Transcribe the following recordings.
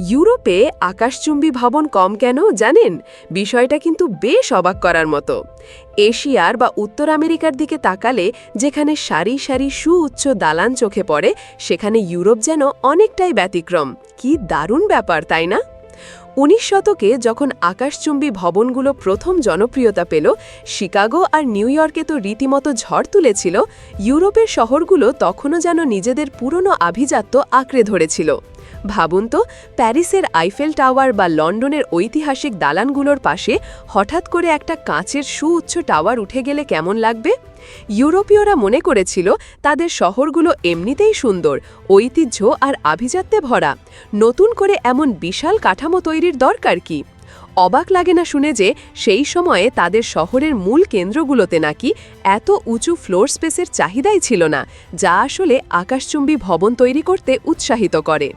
ইউরোপে আকাশচুম্বী ভবন কম কেন, জানেন? বিষয়টা কিন্তু বেশ অবাক করার মতো। এশিয়ার বা উত্তর আমেরিকার দিকে তাকালে যেখানে সারি সারি সুউচ্চ দালান চোখে পড়ে, সেখানে ইউরোপ যেন অনেকটাই ব্যতিক্রম। কি দারুণ ব্যাপার, তাই না? উনিশ শতকে যখন আকাশচুম্বী ভবনগুলো প্রথম জনপ্রিয়তা পেল, শিকাগো আর নিউ ইয়র্কে তো রীতিমতো ঝড় তুলেছিল, ইউরোপের শহরগুলো তখনও যেন নিজেদের পুরনো আভিজাত্য আঁকড়ে ধরেছিল। ভাবুন তো, প্যারিসের আইফেল টাওয়ার বা লন্ডনের ঐতিহাসিক দালানগুলোর পাশে হঠাৎ করে একটা কাঁচের সুউচ্চ টাওয়ার উঠে গেলে কেমন লাগবে? ইউরোপীয়রা মনে করেছিল তাদের শহরগুলো এমনিতেই সুন্দর, ঐতিহ্য আর আভিজাত্যে ভরা। নতুন করে এমন বিশাল কাঠামো তৈরির দরকার কি? অবাক লাগে না শুনে যে সেই সময়ে তাদের শহরের মূল কেন্দ্রগুলোতে নাকি এত উঁচু ফ্লোর স্পেসের চাহিদাই ছিল না, যা আসলে আকাশচুম্বী ভবন তৈরি করতে উৎসাহিত করে।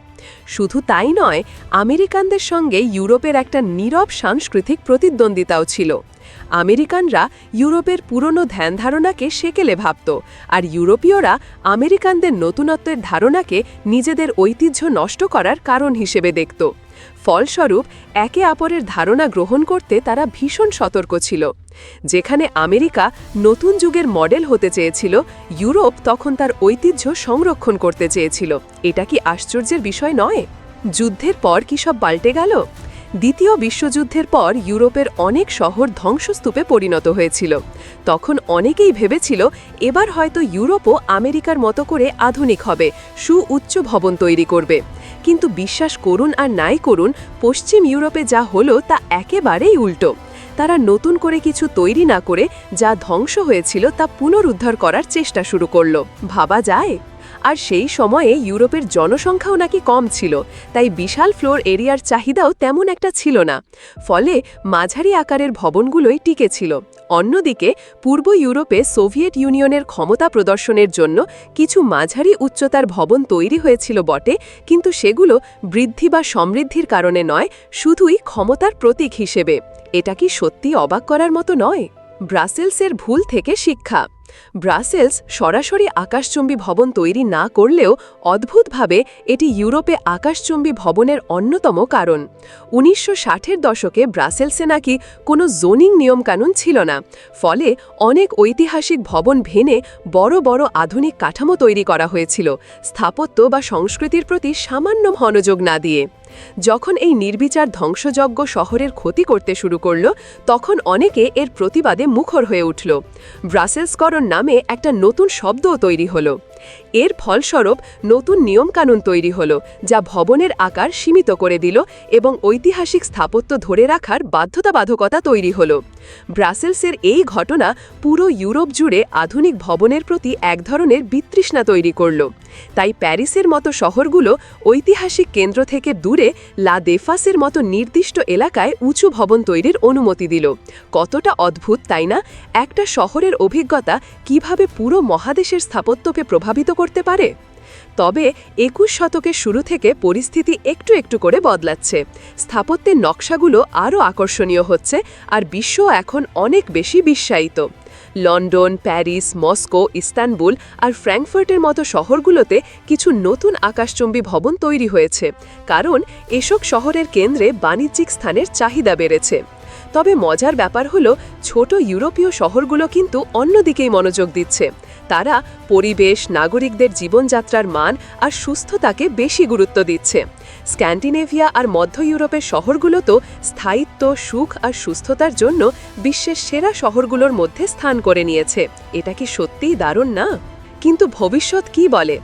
শুধু তাই নয়, আমেরিকানদের সঙ্গে ইউরোপের একটা নীরব সাংস্কৃতিক প্রতিদ্বন্দ্বিতাও ছিল। আমেরিকানরা ইউরোপের পুরনো ধ্যান ধারণাকে সেকেলে ভাবত, আর ইউরোপীয়রা আমেরিকানদের নতুনত্বের ধারণাকে নিজেদের ঐতিহ্য নষ্ট করার কারণ হিসেবে দেখত। ফলস্বরূপ, একে অপরের ধারণা গ্রহণ করতে তারা ভীষণ সতর্ক ছিল। যেখানে আমেরিকা নতুন যুগের মডেল হতে চেয়েছিল, ইউরোপ তখন তার ঐতিহ্য সংরক্ষণ করতে চেয়েছিল। এটা কি আশ্চর্যের বিষয় নয়? যুদ্ধের পর কি সব পাল্টে গেল? দ্বিতীয় বিশ্বযুদ্ধের পর ইউরোপের অনেক শহর ধ্বংসস্তূপে পরিণত হয়েছিল। তখন অনেকেই ভেবেছিল, এবার হয়তো ইউরোপও আমেরিকার মতো করে আধুনিক হবে, সুউচ্চ ভবন তৈরি করবে। কিন্তু বিশ্বাস করুন আর নাই করুন, পশ্চিম ইউরোপে যা হলো তা একেবারেই উল্টো। তারা নতুন করে কিছু তৈরি না করে যা ধ্বংস হয়েছিল তা পুনরুদ্ধার করার চেষ্টা শুরু করল। ভাবা যায়? আর সেই সময়ে ইউরোপের জনসংখ্যাও নাকি কম ছিল, তাই বিশাল ফ্লোর এরিয়ার চাহিদাও তেমন একটা ছিল না। ফলে মাঝারি আকারের ভবনগুলোই টিকে ছিল। অন্যদিকে, পূর্ব ইউরোপে সোভিয়েত ইউনিয়নের ক্ষমতা প্রদর্শনের জন্য কিছু মাঝারি উচ্চতার ভবন তৈরি হয়েছিল বটে, কিন্তু সেগুলো বৃদ্ধি বা সমৃদ্ধির কারণে নয়, শুধুই ক্ষমতার প্রতীক হিসেবে। এটা কি সত্যি অবাক করার মতো নয়? ব্রাসেলসের ভুল থেকে শিক্ষা। ব্রাসেলস সরাসরি আকাশচুম্বী ভবন তৈরি না করলেও অদ্ভুতভাবে এটি ইউরোপে আকাশচুম্বী ভবনের অন্যতম কারণ। উনিশশো ষাটের দশকে ব্রাসেলসে নাকি কোনো জোনিং নিয়মকানুন ছিল না, ফলে অনেক ঐতিহাসিক ভবন ভেনে বড় বড় আধুনিক কাঠামো তৈরি করা হয়েছিল, স্থাপত্য বা সংস্কৃতির প্রতি সামান্য মনোযোগ না দিয়ে। যখন এই নির্বিচার ধ্বংসযজ্ঞ শহরের ক্ষতি করতে শুরু করল, তখন অনেকে এর প্রতিবাদে মুখর হয়ে উঠল। ব্রাসেলসকরণ নামে একটা নতুন শব্দও তৈরি হলো। এর ফলস্বরূপ নতুন নিয়মকানুন তৈরি হল, যা ভবনের আকার সীমিত করে দিল এবং ঐতিহাসিক স্থাপত্য ধরে রাখার বাধ্যতাবাধকতা তৈরি হল। ব্রাসেলসের এই ঘটনা পুরো ইউরোপ জুড়ে আধুনিক ভবনের প্রতি এক ধরনের বিতৃষ্ণা তৈরি করল। তাই প্যারিসের মতো শহরগুলো ঐতিহাসিক কেন্দ্র থেকে দূরে লা দেফাসের মতো নির্দিষ্ট এলাকায় উঁচু ভবন তৈরির অনুমতি দিল। কতটা অদ্ভুত, তাই না? একটা শহরের অভিজ্ঞতা কীভাবে পুরো মহাদেশের স্থাপত্যকে প্রভাবিত করতে পারে। তবে একুশ শতকের শুরু থেকে পরিস্থিতি একটু একটু করে বদলাচ্ছে। স্থাপত্যের নকশাগুলো আরও আকর্ষণীয় হচ্ছে আর বিশ্ব এখন অনেক বেশি বিশ্বায়িত লন্ডন, প্যারিস, মস্কো, ইস্তানবুল আর ফ্র্যাঙ্কফার্টের মতো শহরগুলোতে কিছু নতুন আকাশচম্বী ভবন তৈরি হয়েছে। কারণ এসব শহরের কেন্দ্রে বাণিজ্যিক স্থানের চাহিদা বেড়েছে। তবে মজার ব্যাপার হলো, ছোট ইউরোপীয় শহরগুলো কিন্তু অন্যদিকেই মনোযোগ দিচ্ছে। তারা পরিবেশ, নাগরিকদের জীবনযাত্রার মান আর সুস্থতাকে বেশি গুরুত্ব দিচ্ছে। স্ক্যান্ডিনেভিয়া আর মধ্য ইউরোপের শহরগুলো তো স্থায়িত্ব, সুখ আর সুস্থতার জন্য বিশ্বের সেরা শহরগুলোর মধ্যে স্থান করে নিয়েছে। এটা কি সত্যিই দারুণ না? কিন্তু ভবিষ্যৎ কি বলে?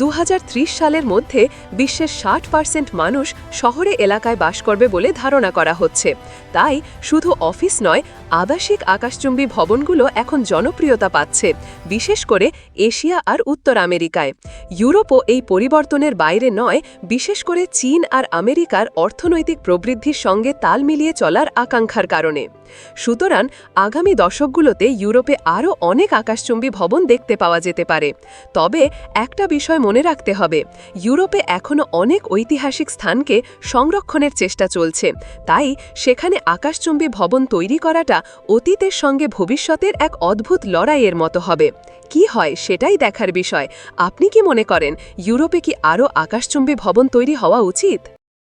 দু হাজার ত্রিশ সালের মধ্যে বিশ্বের ষাট পার্সেন্ট মানুষ শহরে এলাকায় বাস করবে বলে ধারণা করা হচ্ছে। তাই শুধু অফিস নয়, আবাসিক আকাশচুম্বী ভবনগুলো এখন জনপ্রিয়তা পাচ্ছে, বিশেষ করে এশিয়া আর উত্তর আমেরিকায়। ইউরোপও এই পরিবর্তনের বাইরে নয়, বিশেষ করে চীন আর আমেরিকার অর্থনৈতিক প্রবৃদ্ধির সঙ্গে তাল মিলিয়ে চলার আকাঙ্ক্ষার কারণে। সুতরাং আগামী দশকগুলোতে ইউরোপে আরও অনেক আকাশচুম্বী ভবন দেখতে পাওয়া যেতে পারে। তবে একটা বিষয় মনে রাখতে হবে, ইউরোপে এখনও অনেক ঐতিহাসিক স্থানকে সংরক্ষণের চেষ্টা চলছে। তাই সেখানে আকাশচুম্বী ভবন তৈরি করাটা অতীতের সঙ্গে ভবিষ্যতের এক অদ্ভুত লড়াইয়ের মতো হবে। কি হয় সেটাই দেখার বিষয়। আপনি কি মনে করেন, ইউরোপে কি আরও আকাশচুম্বী ভবন তৈরি হওয়া উচিত?